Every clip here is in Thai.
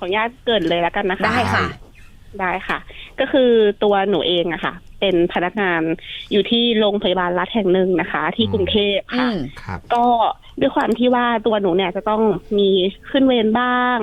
ขออนุญาตเกรินเลยแล้วกันนะคะ ได้ค่ะ ได้ค่ะ ก็คือตัวหนูเองอะค่ะ เป็นพนักงานอยู่ที่โรงพยาบาลรัฐแห่งหนึ่งนะคะ ที่อืมกรุงเทพอืค่ะมครับ ก็ด้วยความที่ว่าตัวหนูเนี่ยจะต้องมีขึ้นเวรบ้าง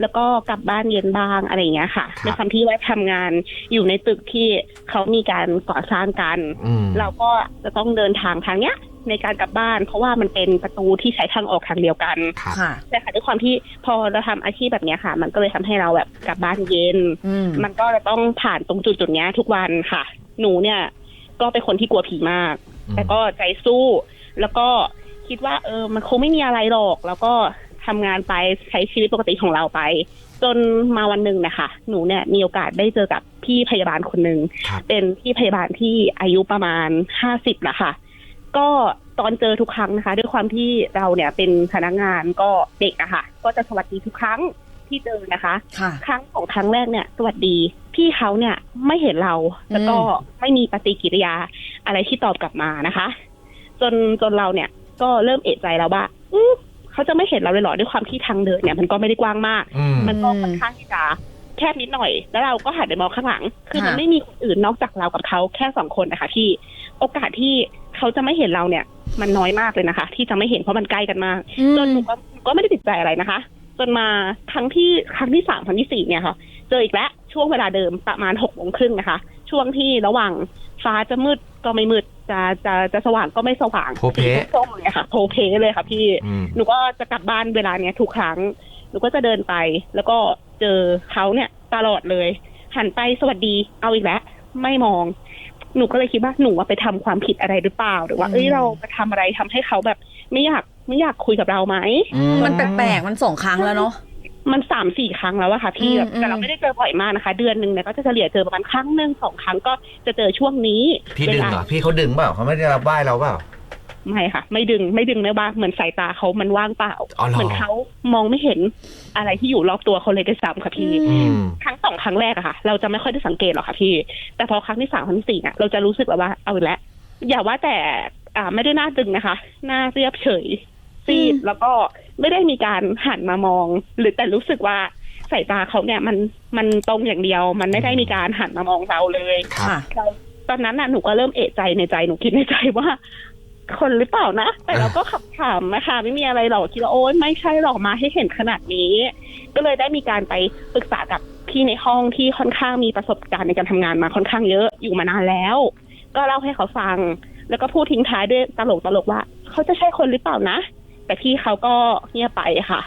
แล้วก็กลับบ้านเย็นบ้างอะไรอย่างเงี้ยค่ะครับด้วยความที่ว่าทำงานอยู่ในตึกที่เขามีการก่อสร้างกัน อืม เราก็จะต้องเดินทางทางเนี้ย ในการกลับบ้าน เพราะว่ามันเป็นประตูที่ใช้ทางออกทางเดียวกันครับค่ะใช่ค่ะด้วยความที่พอเราทำอาชีพแบบเนี้ยค่ะ มันก็เลยทำให้เราแบบกลับบ้านเย็นอืมมันก็จะต้องผ่านตรงจุดจุดๆเนี้ยทุกวันค่ะ หนูเนี่ย ก็เป็นคนที่กลัวผีมากอืมแต่ก็ใจสู้ แล้วก็คิดว่า เออ มันคงไม่มีอะไรหรอก แล้วก็ทำงานไปใช้ชีวิตปกติของเราไป จนมาวันหนึ่งนะคะ หนูเนี่ยมีโอกาสได้เจอกับพี่พยาบาลคนหนึ่งครับเป็นพี่พยาบาลที่อายุประมาณห้าสิบละค่ะ ก็ตอนเจอทุกครั้งนะคะ ด้วยความที่เราเนี่ยเป็นพนักงานก็เด็กอะค่ะ ก็จะสวัสดีทุกครั้งที่เจอนะคะ ค่ะครั้งของครั้งแรกเนี่ย สวัสดีพี่เขาเนี่ยไม่เห็นเราแล้วก็ไม่มีปฏิกิริยาอะไรที่ตอบกลับมานะคะ จนจนเราเนี่ยก็เริ่มเอะใจแล้วว่าอือเขาจะไม่เห็นเราเลยเหรอด้วยความที่ทางเดินเนี่ย มันก็ไม่ได้กว้างมาก อืม มันก็ค่อนข้างที่จะแคบนิดหน่อย แล้วเราก็หันไปมองข้างหลัง คือมันค่ะไม่มีคนอื่นนอกจากเรากับเขาแค่สองคนนะคะพี่ โอกาสที่ เขาจะไม่เห็นเราเนี่ย มันน้อยมากเลยนะคะ ที่จะไม่เห็นเพราะมันใกล้กันมากอืจนหมนูก็หนูก็ไม่ได้ติดใจอะไรนะคะ จนมาครั้งที่ครั้งที่สามครั้งที่สี่เนี่ยค่ะ เจออีกแล้วช่วงเวลาเดิมประมาณหกโมงครึ่งนะคะ ช่วงที่ระหว่างฟ้าจะมืดก็ไม่มืดจะจะจะสว่างก็ไม่สว่างโพเพสีส้มๆเลยค่ะโพเพเลยค่ะพี่อืมหนูก็จะกลับบ้านเวลาเนี้ยทุกครั้งหนูก็จะเดินไป แล้วก็เจอเขาเนี่ยตลอดเลย หันไปสวัสดีเอาอีกแล้วไม่มอง หนูก็เลยคิดว่าหนูว่าไปทำความผิดอะไรหรือเปล่า หรือว่าเอ้ยอืมเราไปทำอะไรทำให้เขาแบบ ไม่อยากไม่อยากคุยกับเราไหมมันแปลกๆมันสองครั้งแล้วเนาะมันสามสี่ครั้งแล้วอะค่ะพี่อืมแบบแต่เราอืมไม่ได้เจอบ่อยมากนะคะ เดือนหนึ่งเนี่ยก็จะเฉลี่ยเจอประมาณครั้งหนึ่งสองครั้งก็จะเจอช่วงนี้ พี่ดึงเหรอพี่เขาดึงเปล่าเขาไม่ได้รับไหว้เราเปล่า ไม่ค่ะ ไม่ดึงไม่ดึงไม่ว่าเหมือนสายตาเขามันว่างเปล่าอ๋อเหรอเหมือนเขามองไม่เห็นอะไรที่อยู่รอบตัวเขาเลยด้วยซ้ำค่ะพี่อือืมครั้งสองครั้งแรกอะค่ะ เราจะไม่ค่อยได้สังเกตหรอกค่ะพี่ แต่พอครั้งที่สามครั้งที่สี่เนี่ยเราจะรู้สึกแบบว่าเอาอีกแล้วอย่าว่าแต่อ่าไม่ได้หน้าตึงนะคะ หน้าเรียบเฉยซีดอืมแล้วก็ไม่ได้มีการหันมามอง หรือแต่รู้สึกว่าสายตาเขาเนี่ยมันมันตรงอย่างเดียว มันไม่ได้มีการหันมามองเราเลยครับค่ะเราตอนนั้นน่ะหนูก็เริ่มเอะใจในใจหนูคิดในใจว่า คนหรือเปล่านะ แต่เราก็ขับถามนะคะ ไม่มีอะไรหรอกคิดว่าโอ๊ยไม่ใช่หรอกมาให้เห็นขนาดนี้ ก็เลยได้มีการไปปรึกษากับพี่ในห้องที่ค่อนข้างมีประสบการณ์ในการทำงานมาค่อนข้างเยอะอยู่มานานแล้ว ก็เล่าให้เขาฟัง แล้วก็พูดทิ้งท้ายด้วยตลกตลกๆว่า เขาจะใช่คนหรือเปล่านะ แต่พี่เขาก็เงียบไปค่ะ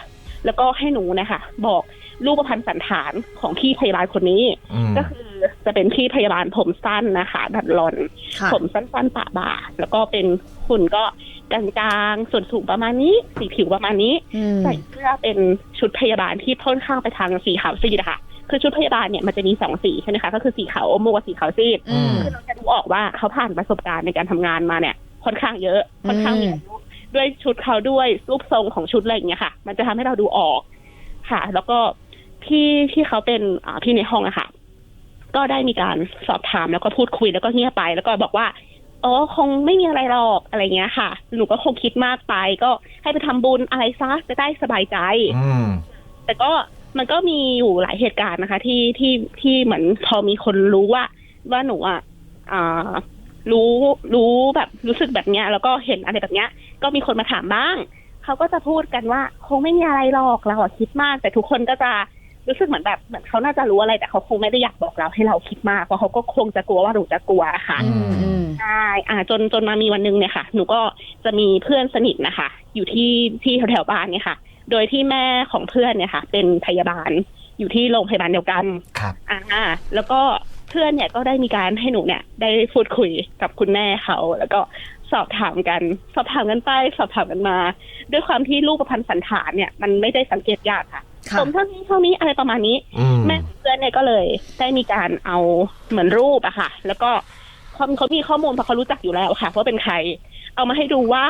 แล้วก็ให้หนูนะคะ บอกรูปพรรณสันฐานของพี่พยาบาลคนนี้อืมก็คือจะเป็นพี่พยาบาลผมสั้นนะคะ ดัดหลอนค่ะผมสั้นๆปะบ่า แล้วก็เป็น หุ่นก็กลางๆส่วนสูงประมาณนี้ สีผิวประมาณนี้อืมใส่เสื้อเป็นชุดพยาบาลที่ค่อนข้างไปทางสีขาวซีดอะค่ะ คือชุดพยาบาลเนี่ยมันจะมีสองสีใช่ไหมคะ ก็คือสีขาวอมม่วงกับสีขาวซีดอืมคือเราจะดูออกว่าเขาผ่านประสบการณ์ในการทำงานมาเนี่ย ค่อนข้างเยอะ ค่อนข้างมีอายุด้วยชุดเขาด้วยรูปทรงของชุดอะไรอย่างเงี้ยค่ะ มันจะทำให้เราดูออกค่ะ แล้วก็พี่ที่เขาเป็นอ่าพี่ในห้องอะค่ะ ก็ได้มีการสอบถามแล้วก็พูดคุยแล้วก็เงียบไป แล้วก็บอกว่า อ๋อคงไม่มีอะไรหรอกอะไรเงี้ยค่ะ หนูก็คงคิดมากไป ก็ให้ไปทำบุญอะไรซะจะได้สบายใจ อืมแต่ก็มันก็มีอยู่หลายเหตุการณ์นะคะ ที่ที่ที่เหมือนพอมีคนรู้ว่า ว่าหนูอะอ่ารู้รู้แบบรู้สึกแบบเนี้ย แล้วก็เห็นอะไรแบบเนี้ย ก็มีคนมาถามบ้าง เขาก็จะพูดกันว่า คงไม่มีอะไรหรอกเราอะคิดมาก แต่ทุกคนก็จะรู้สึกเหมือนแบบเหมือนเขาน่าจะรู้อะไรแต่เขาคงไม่ได้อยากบอกเราให้เราคิดมากเพราะเขาก็คงจะกลัวว่าหนูจะกลัวค่ะ อืม อืมใช่อ่าจนจนมามีวันหนึงเนี่ยค่ะ หนูก็จะมีเพื่อนสนิทนะคะ อยู่ที่ที่แถวๆบ้านเนี่ยค่ะ โดยที่แม่ของเพื่อนเนี่ยค่ะ เป็นพยาบาลอยู่ที่โรงพยาบาลเดียวกันครับอ่า แล้วก็เพื่อนเนี่ยก็ได้มีการให้หนูเนี่ย ได้พูดคุยกับคุณแม่เขา แล้วก็สอบถามกัน สอบถามกันไป สอบถามกันมา ด้วยความที่รูปประพันธ์สันฐานเนี่ย มันไม่ได้สังเกตยากค่ะค่ะผมเท่านี้เท่านี้อะไรประมาณนี้อืมแม่ของเพื่อนเนี่ยก็เลยได้มีการเอาเหมือนรูปอะค่ะ แล้วก็ เขาเขามีข้อมูลเพราะเขารู้จักอยู่แล้วค่ะว่าเป็นใคร เอามาให้ดูว่า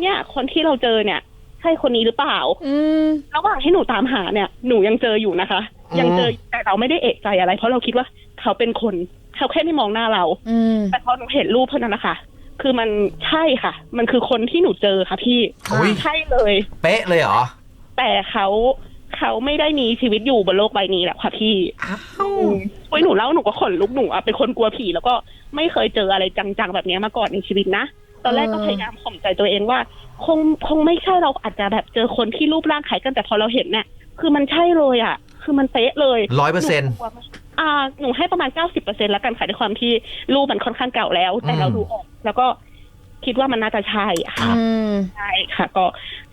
เนี่ย คนที่เราเจอเนี่ย ใช่คนนี้หรือเปล่า อืม ระหว่างที่หนูตามหาเนี่ย หนูยังเจออยู่นะคะยังเจอแต่เราไม่ได้เอะใจอะไร เพราะเราคิดว่าเขาเป็นคนเขาแค่ไม่มองหน้าเรา อืมแต่พอหนูเห็นรูปเท่านั้นนะคะ คือมันใช่ค่ะ มันคือคนที่หนูเจอค่ะพี่ อุ๊ย ใช่เลย เป๊ะเลยเหรอ แต่เขา เขาไม่ได้มีชีวิตอยู่บนโลกใบนี้แล้วค่ะพี่อ้าวโอ้ยหนูเล่าหนูก็ขนลุกหนูอะเป็นคนกลัวผีแล้วก็ไม่เคยเจออะไรจังๆแบบเนี้ยมาก่อนในชีวิตนะ ตอนแรกก็เออพยายามข่มใจตัวเองว่า คงคงไม่ใช่เราอาจจะแบบเจอคนที่รูปร่างคล้ายกันแต่พอเราเห็นเนี่ยคือมันใช่เลยอะ คือมันเป๊ะเลยร้อยเปอร์เซ็นต์หนูกลัวมากอ่าหนูให้ประมาณเก้าสิบเปอร์เซ็นแล้วกันค่ะด้วยความที่รูปมันค่อนข้างเก่าแล้ว แต่อืมเราดูออกแล้วก็คิดว่ามันน่าจะใช่ค่ะอืมใช่ค่ะ ก็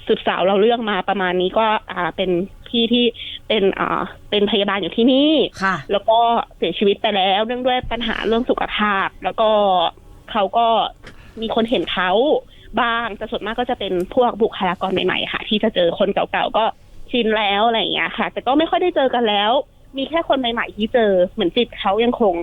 สืบสาวเราเรื่องมาประมาณนี้ก็อ่าเป็น พี่ที่เป็นอ่าเป็นพยาบาลอยู่ที่นี่ ค่ะ แล้วก็เสียชีวิตไปแล้วเนื่องด้วยปัญหาเรื่องสุขภาพ แล้วก็เขาก็มีคนเห็นเขาบ้างแต่ส่วนมากก็จะเป็นพวกบุคลากรใหม่ๆค่ะ ที่จะเจอคนเก่าๆก็ชินแล้วอะไรอย่างเงี้ยค่ะ แต่ก็ไม่ค่อยได้เจอกันแล้ว มีแค่คนใหม่ๆที่เจอเหมือนจิตเขายังคง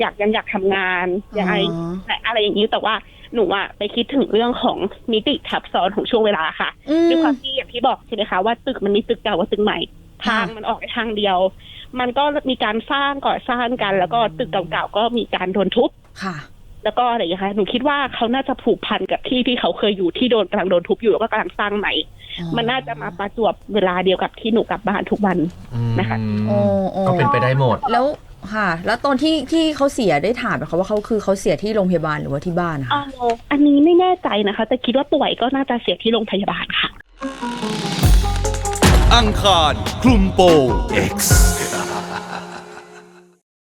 อยากยังอยากทำงานอยากอะไรอ๋ออะไรอย่างนี้แต่ว่า หนูอะไปคิดถึงเรื่องของมิติทับซ้อนของช่วงเวลาค่ะอืมด้วยความที่อย่างที่บอกใช่ไหมคะว่าตึกมันมีตึกเก่ากับตึกใหม่ ทางค่ะมันออกไปทางเดียว มันก็มีการสร้างก่อสร้างกัน แล้วก็ตึกเก่าๆก็มีการโดนทุบค่ะ แล้วก็อะไรอย่างเงี้ยค่ะหนูคิดว่าเขาน่าจะผูกพันกับที่ที่เขาเคยอยู่ที่โดนกำลังโดนทุบอยู่แล้วก็กำลังสร้างใหม่ มันน่าจะมาประจวบเวลาเดียวกับที่หนูกลับบ้านทุกวันนะคะโอ้โอ้ก็เป็นไปได้หมดแล้ว ค่ะ แล้วตอนที่ที่เขาเสียได้ถามไหมคะว่าเขาคือเขาเสียที่โรงพยาบาลหรือว่าที่บ้านนะคะอ่าอันนี้ไม่แน่ใจนะคะ แต่คิดว่าป่วยก็น่าจะเสียที่โรงพยาบาลค่ะ อังคารคลุมโปง X